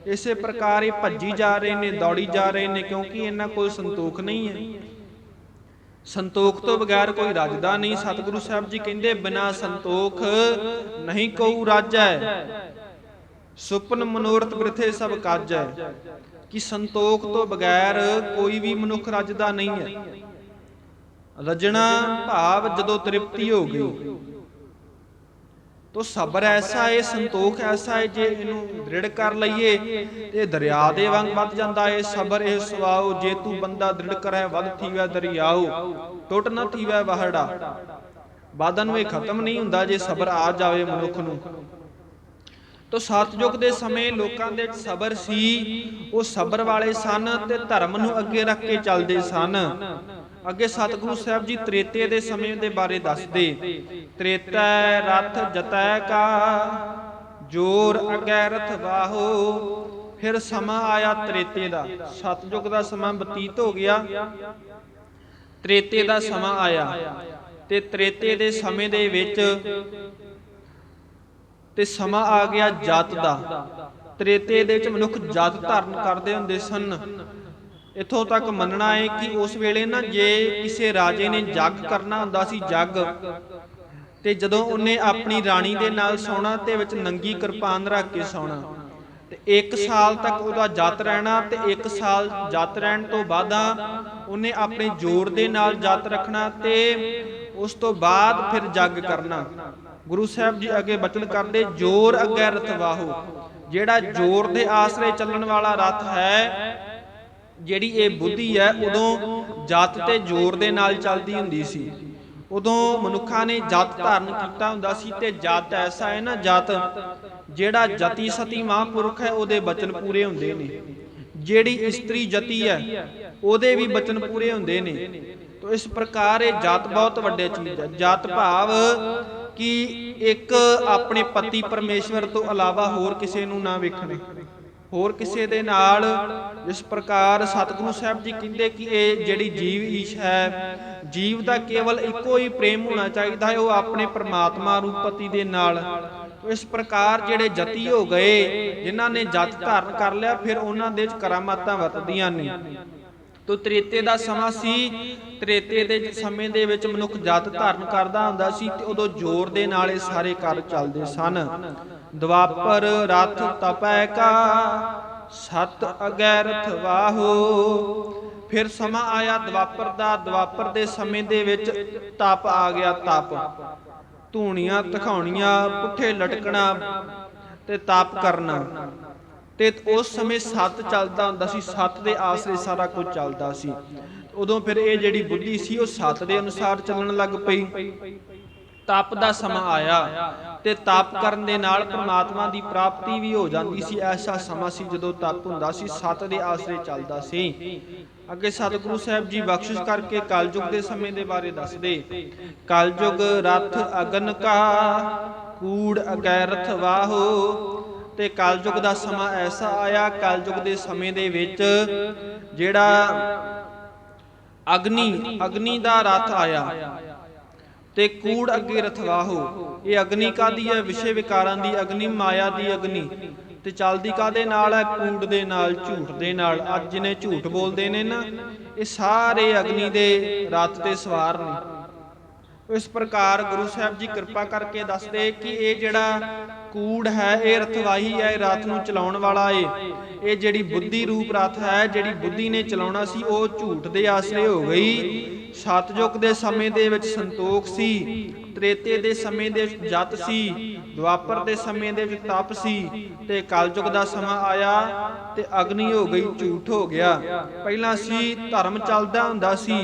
ਇਸੇ ਪ੍ਰਕਾਰ ਇਹ ਭੱਜੀ ਜਾ ਰਹੇ ਨੇ, ਦੌੜੀ ਜਾ ਰਹੇ ਨੇ, ਕਿਉਂਕਿ ਇਹਨਾਂ ਕੋਲ ਸੰਤੋਖ ਨਹੀਂ ਹੈ। ਸੰਤੋਖ ਤੋਂ ਬਗੈਰ ਕੋਈ ਰੱਜਦਾ ਨਹੀਂ। ਸਤਿਗੁਰੂ ਸਾਹਿਬ ਜੀ ਕਹਿੰਦੇ, ਬਿਨਾ ਸੰਤੋਖ ਨਹੀਂ ਕਉ ਰਾਜੈ ਸੁਪਨ ਮਨੋਰਥ ਬ੍ਰਿਥੇ ਸਭ ਕਾਜੈ ਕਿ ਸੰਤੋਖ ਤੋਂ ਬਗੈਰ ਕੋਈ ਵੀ ਮਨੁੱਖ ਰੱਜਦਾ ਨਹੀਂ ਹੈ। ਰਜਣਾ ਭਾਵ ਜਦੋਂ ਤ੍ਰਿਪਤੀ ਹੋ ਗਈ। ਤੋ ਸਬਰ ਐਸਾ ਏ, ਸੰਤੋਖ ਐਸਾ ਹੈ ਜੇ ਇਹਨੂੰ ਦ੍ਰਿੜ ਕਰ ਲਈਏ, ਤੇ ਦਰਿਆ ਦੇ ਵਾਂਗ ਵੱਧ ਜਾਂਦਾ ਹੈ ਸਬਰ ਇਹ ਸੁਆਓ ਜੇ ਤੂੰ ਬੰਦਾ ਦ੍ਰਿੜ ਕਰੈ, ਵੱਧ ਥੀਵੈ ਦਰਿਆਓ, ਟੁੱਟ ਨਾ ਥੀਵੈ ਵਹੜਾ। ਬਾਦਨ ਨੂੰ ਇਹ ਖਤਮ ਨਹੀਂ ਹੁੰਦਾ ਜੇ ਸਬਰ ਆ ਜਾਵੇ ਮਨੁੱਖ ਨੂੰ। ਤੋ ਸਤਜੁਗ ਦੇ ਸਮੇਂ ਲੋਕਾਂ ਦੇ ਸਬਰ ਸੀ, ਉਹ ਸਬਰ ਵਾਲੇ ਸਨ ਤੇ ਧਰਮ ਨੂੰ ਅੱਗੇ ਰੱਖ ਕੇ ਚੱਲਦੇ ਸਨ। ਅੱਗੇ ਸਤਿਗੁਰੂ ਸਾਹਿਬ ਜੀ ਤ੍ਰੇਤੇ ਦੇ ਸਮੇਂ ਦੇ ਬਾਰੇ ਦੱਸਦੇ। ਤ੍ਰੇਤੈ ਰਥ ਜਤੈ ਕਾ, ਜੋਰ ਅਗੈ ਰਥ ਵਾਹੋ, ਫਿਰ ਸਮਾਂ ਆਇਆ ਤ੍ਰੇਤੇ ਦਾ। ਸਤਜੁਗ ਦਾ ਸਮਾਂ ਬਤੀਤ ਹੋ ਗਿਆ। ਤ੍ਰੇਤੇ ਦਾ ਸਮਾਂ ਆਇਆ। ਤੇ ਤ੍ਰੇਤੇ ਦੇ ਸਮੇਂ ਦੇ ਵਿੱਚ ਤੇ ਸਮਾਂ ਆ ਗਿਆ ਜਾਤ ਦਾ। ਤ੍ਰੇਤੇ ਦੇ ਵਿੱਚ ਮਨੁੱਖ ਜਾਤ ਧਾਰਨ ਕਰਦੇ ਹੁੰਦੇ ਸਨ। ਇਥੋਂ ਤੱਕ ਮੰਨਣਾ ਹੈ ਕਿ ਉਸ ਵੇਲੇ ਨਾ ਜੇ ਕਿਸੇ ਰਾਜੇ ਨੇ ਜੱਗ ਕਰਨਾ ਹੁੰਦਾ ਸੀ ਜੱਗ, ਤੇ ਜਦੋਂ ਉਹਨੇ ਆਪਣੀ ਰਾਣੀ ਦੇ ਨਾਲ ਸੌਣਾ ਤੇ ਵਿੱਚ ਨੰਗੀ ਕਿਰਪਾਨ ਰੱਖ ਕੇ ਸੌਣਾ, ਤੇ 1 ਸਾਲ ਤੱਕ ਉਹਦਾ ਜੱਤ ਰਹਿਣਾ ਤੇ 1 ਸਾਲ ਜੱਤ ਰਹਿਣ ਤੋਂ ਬਾਅਦਾਂ ਉਹਨੇ ਆਪਣੇ ਜੋਰ ਦੇ ਨਾਲ ਜੱਤ ਰੱਖਣਾ ਤੇ ਉਸ ਤੋਂ ਬਾਅਦ ਫਿਰ ਜੱਗ ਕਰਨਾ। ਗੁਰੂ ਸਾਹਿਬ ਜੀ ਅੱਗੇ ਬਚਨ ਕਰਦੇ, ਜੋਰ ਅੱਗੇ ਰਤਵਾਹੋ ਜਿਹੜਾ ਜੋਰ ਦੇ ਆਸਰੇ ਚੱਲਣ ਵਾਲਾ ਰਥ ਹੈ ਜਿਹੜੀ ਇਹ ਬੁੱਧੀ ਹੈ, ਉਦੋਂ ਜਤ ਤੇ ਜ਼ੋਰ ਦੇ ਨਾਲ ਚੱਲਦੀ ਹੁੰਦੀ ਸੀ। ਉਦੋਂ ਮਨੁੱਖਾਂ ਨੇ ਜਤ ਧਾਰਨ ਕੀਤਾ ਹੁੰਦਾ ਸੀ ਤੇ ਜਤ ਐਸਾ ਹੈ ਨਾ, ਜਤ ਜਿਹੜਾ ਜਤੀ ਸਤੀ ਮਹਾਂਪੁਰਖ ਹੈ, ਉਹਦੇ ਬਚਨ ਪੂਰੇ ਹੁੰਦੇ ਨੇ। ਜਿਹੜੀ ਇਸਤਰੀ ਜਤੀ ਹੈ, ਉਹਦੇ ਵੀ ਬਚਨ ਪੂਰੇ ਹੁੰਦੇ ਨੇ। ਤੋ ਇਸ ਪ੍ਰਕਾਰ ਇਹ ਜਤ ਬਹੁਤ ਵੱਡੇ ਚੀਜ਼ ਹੈ। ਜਤ ਭਾਵ ਕਿ ਇੱਕ ਆਪਣੇ ਪਤੀ ਪਰਮੇਸ਼ਵਰ ਤੋਂ ਇਲਾਵਾ ਹੋਰ ਕਿਸੇ ਨੂੰ ਨਾ ਵੇਖਣੇ। ਹੋਰ ਕਿਸੇ ਦੇ ਨਾਲ ਇਸ ਪ੍ਰਕਾਰ ਸਤਿਗੁਰੂ ਸਾਹਿਬ ਜੀ ਕਹਿੰਦੇ ਕਿ ਇਹ ਜਿਹੜੀ ਜੀਵ ਈਸ਼ ਹੈ, ਜੀਵ ਦਾ ਕੇਵਲ ਇੱਕੋ ਹੀ ਪ੍ਰੇਮ ਹੋਣਾ ਚਾਹੀਦਾ ਹੈ, ਉਹ ਆਪਣੇ ਪ੍ਰਮਾਤਮਾ ਰੂਪਤੀ ਦੇ ਨਾਲ। ਇਸ ਪ੍ਰਕਾਰ ਜਿਹੜੇ ਜਤੀ ਹੋ ਗਏ, ਜਿਨ੍ਹਾਂ ਨੇ ਜਤ ਧਾਰਨ ਕਰ ਲਿਆ, ਫਿਰ ਉਹਨਾਂ ਦੇ ਵਿੱਚ ਕਰਾਮਾਤਾਂ ਵਰਤਦੀਆਂ ਨੇ। ਤੋ ਤ੍ਰੇਤੇ ਦਾ ਸਮਾਂ ਸੀ, ਤ੍ਰੇਤੇ ਦੇ ਸਮੇਂ ਦੇ ਵਿੱਚ ਮਨੁੱਖ ਜਤ ਧਾਰਨ ਕਰਦਾ ਹੁੰਦਾ ਸੀ ਤੇ ਉਦੋਂ ਜ਼ੋਰ ਦੇ ਨਾਲ ਇਹ ਸਾਰੇ ਕਾਰਜ ਚੱਲਦੇ ਸਨ। ਦਵਾਪਰ ਰਥ ਤਪੈ ਕਾ, ਸਤ ਅਗੈਰਥ ਵਾਹੋ। ਫਿਰ ਸਮਾਂ ਆਇਆ ਦਵਾਪਰ ਦਾ, ਦਵਾਪਰ ਦੇ ਸਮੇਂ ਦੇ ਵਿੱਚ ਤਪ ਆ ਗਿਆ ਤਪ। ਧੂਣੀਆਂ ਤਖਾਉਣੀਆਂ, ਪੁੱਠੇ ਲਟਕਣਾ ਤੇ ਤਪ ਕਰਨਾ। ਤੇ ਉਸ ਸਮੇਂ ਸੱਤ ਚੱਲਦਾ ਹੁੰਦਾ ਸੀ, ਸੱਤ ਦੇ ਆਸਰੇ ਸਾਰਾ ਕੁਝ ਚੱਲਦਾ ਸੀ। ਉਦੋਂ ਫਿਰ ਇਹ ਜਿਹੜੀ ਬੁੱਧੀ ਸੀ, ਉਹ ਸੱਤ ਦੇ ਅਨੁਸਾਰ ਚੱਲਣ ਲੱਗ ਪਈ। ਤਪ ਦਾ ਸਮਾਂ ਆਇਆ। ਤੇ ਤਪ ਕਰਨ ਦੇ ਨਾਲ ਪ੍ਰਮਾਤਮਾ ਦੀ ਪ੍ਰਾਪਤੀ ਵੀ ਹੋ ਜਾਂਦੀ ਸੀ। ਐਸਾ ਸਮਾਂ ਸੀ ਜਦੋਂ ਤਪ ਹੁੰਦਾ ਸੀ, ਸੱਤ ਦੇ ਆਸਰੇ ਚੱਲਦਾ ਸੀ। ਅੱਗੇ ਸਤਿਗੁਰੂ ਸਾਹਿਬ ਜੀ ਬਖਸ਼ਿਸ਼ ਕਰਕੇ ਕਲਯੁਗ ਦੇ ਸਮੇਂ ਦੇ ਬਾਰੇ ਦੱਸਦੇ। ਕਲਯੁਗ ਰਥ ਅਗਨ ਕਾ, ਕੂੜ ਅਗੈਰਥ ਵਾਹੋ। ਤੇ ਕਲਯੁਗ ਦਾ ਸਮਾਂ ਐਸਾ ਆਇਆ, ਕਲਯੁਗ ਦੇ ਸਮੇਂ ਦੇ ਵਿੱਚ ਜਿਹੜਾ ਅਗਨੀ ਅਗਨੀ ਦਾ ਰਥ ਆਇਆ। ਤੇ ਕੂੜ ਅੱਗੇ ਰਥਵਾਹੋ ਇਹ ਅਗਨੀ ਕਾਦੀ ਹੈ? ਵਿਸ਼ੇ ਵਿਕਾਰਾਂ ਦੀ ਅਗਨੀ, ਮਾਇਆ ਦੀ ਅਗਨੀ। ਤੇ ਚਲਦੀ ਕਾਦੇ ਨਾਲ ਹੈ? ਕੂੜ ਦੇ ਨਾਲ, ਝੂਠ ਦੇ ਨਾਲ। ਅੱਜ ਜਿਹਨੇ ਝੂਠ ਬੋਲਦੇ ਨੇ ਨਾ, ਇਹ ਸਾਰੇ ਅਗਨੀ ਦੇ ਰਾਤ ਤੇ ਸਵਾਰ ਨੇ। ਇਸ ਪ੍ਰਕਾਰ ਗੁਰੂ ਸਾਹਿਬ ਜੀ ਕਿਰਪਾ ਕਰਕੇ ਦੱਸਦੇ ਕਿ ਇਹ ਜਿਹੜਾ ਕੂੜ ਹੈ, ਇਹ ਰਥਵਾਹੀ ਹੈ, ਇਹ ਰਾਤ ਨੂੰ ਚਲਾਉਣ ਵਾਲਾ ਏ। ਇਹ ਜਿਹੜੀ ਬੁੱਧੀ ਰੂਪ ਰਥ ਹੈ, ਜਿਹੜੀ ਬੁੱਧੀ ਨੇ ਚਲਾਉਣਾ ਸੀ, ਉਹ ਝੂਠ ਦੇ ਆਸਰੇ ਹੋ ਗਈ। ਸਤਜੁਗ ਦੇ ਸਮੇਂ ਦੇ ਵਿੱਚ ਸੰਤੋਖ ਸੀ, ਤ੍ਰੇਤੇ ਦੇ ਸਮੇਂ ਦੇ ਵਿੱਚ ਜਤ ਸੀ, ਦੁਆਪਰ ਦੇ ਸਮੇਂ ਦੇ ਵਿੱਚ ਤਪ ਸੀ, ਤੇ ਕਲਯੁਗ ਦਾ ਸਮਾਂ ਆਇਆ ਤੇ ਅਗਨੀ ਹੋ ਗਈ, ਝੂਠ ਹੋ ਗਿਆ। ਪਹਿਲਾਂ ਸੀ, ਧਰਮ ਚੱਲਦਾ ਹੁੰਦਾ ਸੀ,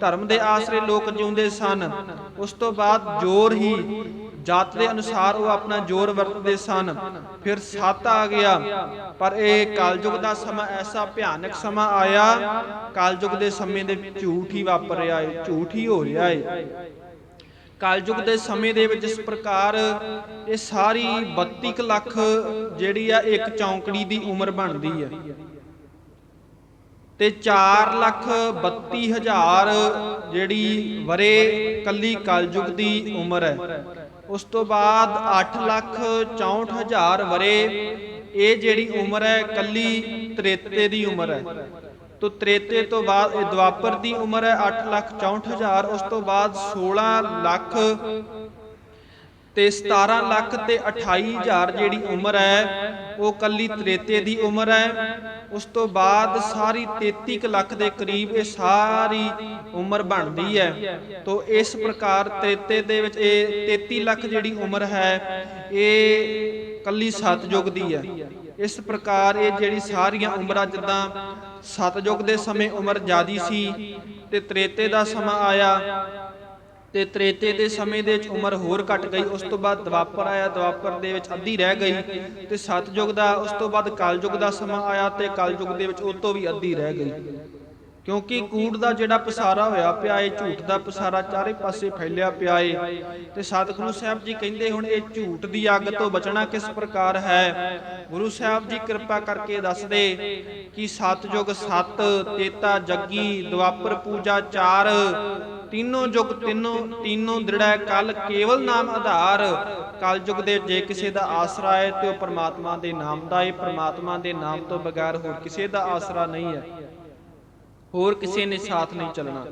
ਧਰਮ ਦੇ ਆਸਰੇ ਲੋਕ ਜਿਉਂਦੇ ਸਨ। ਉਸ ਤੋਂ ਬਾਅਦ ਜੋਰ ਹੀ ਜਾਤ ਦੇ ਅਨੁਸਾਰ ਉਹ ਆਪਣਾ ਜੋਰ ਵਰਤਦੇ ਸਨ। ਫਿਰ ਸੱਤ ਆ ਗਿਆ। ਪਰ ਇਹ ਕਲਯੁਗ ਦਾ ਸਮਾਂ ਐਸਾ ਭਿਆਨਕ ਸਮਾਂ ਆਇਆ, ਕਲਯੁਗ ਦੇ ਸਮੇਂ ਦੇ ਝੂਠ ਹੀ ਵਾਪਰ ਰਿਹਾ ਹੈ ਝੂਠ ਹੀ ਹੋ ਰਿਹਾ ਹੈ ਕਲਯੁਗ ਦੇ ਸਮੇਂ ਦੇ ਵਿੱਚ ਇਸ ਪ੍ਰਕਾਰ ਇਹ ਸਾਰੀ 32 ਕੁ ਲੱਖ ਜਿਹੜੀ ਆ ਇੱਕ ਚੌਂਕੜੀ ਦੀ ਉਮਰ ਬਣਦੀ ਹੈ ਤੇ 4 ਲੱਖ 32 ਹਜ਼ਾਰ ਜਿਹੜੀ ਵਰੇ ਕੱਲੀ ਕਲਯੁਗ ਦੀ ਉਮਰ ਹੈ। ਉਸ ਤੋਂ ਬਾਅਦ 8 ਲੱਖ 64 ਹਜ਼ਾਰ ਵਰੇ ਇਹ ਜਿਹੜੀ ਉਮਰ ਹੈ ਕੱਲੀ ਤ੍ਰੇਤੇ ਦੀ ਉਮਰ ਹੈ। ਤੋ ਤ੍ਰੇਤੇ ਤੋਂ ਬਾਅਦ, ਇਹ ਦੁਆਪਰ ਦੀ ਉਮਰ ਹੈ 8 ਲੱਖ 64 ਹਜ਼ਾਰ, ਉਸ ਤੋਂ ਬਾਅਦ 16 ਲੱਖ ਤੇ 17 ਲੱਖ ਤੇ 28 ਹਜ਼ਾਰ ਜਿਹੜੀ ਉਮਰ ਹੈ, ਉਹ ਕੱਲੀ ਤ੍ਰੇਤੇ ਦੀ ਉਮਰ ਹੈ। ਉਸ ਤੋਂ ਬਾਅਦ ਸਾਰੀ 33 ਕੁ ਲੱਖ ਦੇ ਕਰੀਬ ਇਹ ਸਾਰੀ ਉਮਰ ਬਣਦੀ ਹੈ। ਤੋ ਇਸ ਪ੍ਰਕਾਰ ਤ੍ਰੇਤੇ ਦੇ ਵਿੱਚ ਇਹ 33 ਲੱਖ ਜਿਹੜੀ ਉਮਰ ਹੈ, ਇਹ ਕੱਲੀ ਸਤਜੁਗ ਦੀ ਹੈ। ਇਸ ਪ੍ਰਕਾਰ ਇਹ ਜਿਹੜੀ ਸਾਰੀਆਂ ਉਮਰਾਂ, ਜਿੱਦਾਂ ਸਤਜੁਗ ਦੇ ਸਮੇਂ ਉਮਰ ਜ਼ਿਆਦੀ ਸੀ ਤੇ ਤ੍ਰੇਤੇ ਦਾ ਸਮਾਂ ਆਇਆ ਤੇ ਤ੍ਰੇਤੇ ਦੇ ਸਮੇਂ ਦੇ ਵਿੱਚ ਉਮਰ ਹੋਰ ਘਟ ਗਈ, ਉਸ ਤੋਂ ਬਾਅਦ ਦਵਾਪਰ ਆਇਆ, ਦਵਾਪਰ ਦੇ ਵਿੱਚ ਅੱਧੀ ਰਹਿ ਗਈ ਤੇ ਸਤਜੁਗ ਦਾ, ਉਸ ਤੋਂ ਬਾਅਦ ਕਲਯੁਗ ਦਾ ਸਮਾਂ ਆਇਆ ਤੇ ਕਲਯੁਗ ਦੇ ਵਿੱਚ ਉਹ ਤੋਂ ਵੀ ਅੱਧੀ ਰਹਿ ਗਈ। ਕਿਉਂਕਿ ਕੂੜ ਦਾ ਜਿਹੜਾ ਪਸਾਰਾ ਹੋਇਆ ਪਿਆ ਏ ਝੂਠ ਦਾ ਪਸਾਰਾ ਚਾਰੇ ਪਾਸੇ ਫੈਲਿਆ ਪਿਆ ਏ। ਤੇ ਸਤਿਗੁਰੂ ਸਾਹਿਬ ਜੀ ਕਹਿੰਦੇ ਹੁਣ ਇਹ ਝੂਠ ਦੀ ਅੱਗ ਤੋਂ ਬਚਣਾ ਕਿਸ ਪ੍ਰਕਾਰ ਹੈ? ਗੁਰੂ ਸਾਹਿਬ ਜੀ ਕਿਰਪਾ ਕਰਕੇ ਦੱਸਦੇ ਕਿ ਸਤਜੁਗ ਸਤ, ਤੇਤਾ, ਜੱਗੀ, ਦਵਾਪਰ, ਪੂਜਾ, ਚਾਰ ਤਿੰਨੋਂ ਯੁਗ ਤਿੰਨੋਂ ਤਿੰਨੋਂ ਦ੍ਰਿੜੈ ਕਲ ਕੇਵਲ ਨਾਮ ਆਧਾਰ। ਕਲ ਯੁਗ ਦੇ ਜੇ ਕਿਸੇ ਦਾ ਆਸਰਾ ਹੈ ਤੇ ਉਹ ਪ੍ਰਮਾਤਮਾ ਦੇ ਨਾਮ ਦਾ ਹੈ। ਪ੍ਰਮਾਤਮਾ ਦੇ ਨਾਮ ਤੋਂ ਬਗੈਰ ਹੋਰ ਕਿਸੇ ਦਾ ਆਸਰਾ ਨਹੀਂ ਹੈ। ਹੋਰ ਕਿਸੇ ਨੇ ਸਾਥ ਨਹੀਂ ਚੱਲਣਾ।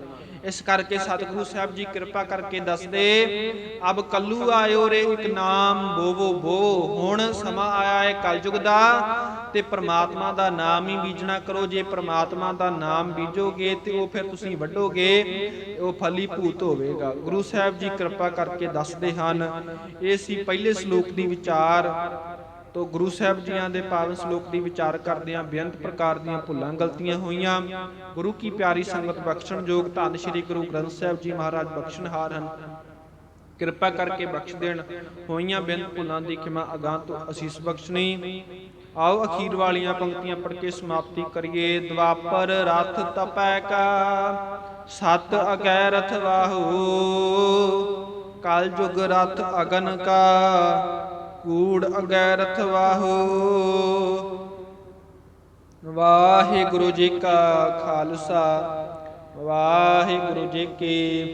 ਇਸ ਕਰਕੇ ਸਤਿਗੁਰੂ ਸਾਹਿਬ ਜੀ ਕਿਰਪਾ ਕਰਕੇ ਦੱਸਦੇ, ਅਬ ਕੱਲੂ ਆਇਓ ਰੇ ਇੱਕ ਨਾਮ, ਬੋਵੋ ਬੋ ਹੁਣ ਸਮਾਂ ਆਇਆ ਹੈ ਕਲਯੁਗ ਦਾ, ਤੇ ਪ੍ਰਮਾਤਮਾ ਦਾ ਨਾਮ ਹੀ ਬੀਜਣਾ ਕਰੋ, ਜੇ ਪ੍ਰਮਾਤਮਾ ਦਾ ਨਾਮ ਬੀਜੋਗੇ, ਤੇ ਉਹ ਫਿਰ ਤੁਸੀਂ ਵੱਢੋਗੇ, ਉਹ ਫਲੀ ਭੂਤ ਹੋਵੇਗਾ। ਗੁਰੂ ਸਾਹਿਬ ਜੀ ਕਿਰਪਾ ਕਰਕੇ ਦੱਸਦੇ ਹਨ, ਇਹ ਸੀ ਪਹਿਲੇ ਸ਼ਲੋਕ ਦੀ ਵਿਚਾਰ ਤੋ ਗੁਰੂ ਸਾਹਿਬ ਜੀਆਂ ਦੇ ਪਾਵਨ ਸ਼ਲੋਕ ਦੀ ਵਿਚਾਰ ਕਰਦਿਆਂ ਬੇਅੰਤ ਪ੍ਰਕਾਰ ਦੀਆਂ ਭੁੱਲਾਂ ਗਲਤੀਆਂ ਹੋਈਆਂ। ਗੁਰੂ ਕੀ ਪਿਆਰੀ ਸੰਗਤ, ਬਖਸ਼ਣ ਯੋਗ ਧੰਨ ਸ਼੍ਰੀ ਗੁਰੂ ਗ੍ਰੰਥ ਸਾਹਿਬ ਜੀ ਮਹਾਰਾਜ ਬਖਸ਼ਣਹਾਰ ਹਨ। ਕਿਰਪਾ ਕਰਕੇ ਬਖਸ਼ ਦੇਣ। ਹੋਈਆਂ ਬੇਅੰਤ ਭੁੱਲਾਂ ਦੀ ਖਿਮਾ ਅਗਾਂ ਤੋਂ ਅਸੀਸ ਬਖਸ਼ਣੀ। ਆਓ ਅਖੀਰ ਵਾਲੀਆਂ ਪੰਕਤੀਆਂ ਪੜ੍ਹ ਕੇ ਸਮਾਪਤੀ ਕਰੀਏ। ਦਵਾਪਰ ਰਥ ਤਪੈ ਕਾ, ਸਤ ਅਗੈ ਰਥ ਵਾਹੂ ਕਲ ਯੁਗ ਰਥ ਅਗਨ ਕਾ। ਕੂੜ ਅਗੈਰਥ ਵਾਹੋ। ਵਾਹਿਗੁਰੂ ਜੀ ਕਾ ਖਾਲਸਾ ਵਾਹਿਗੁਰੂ ਜੀ ਕੀ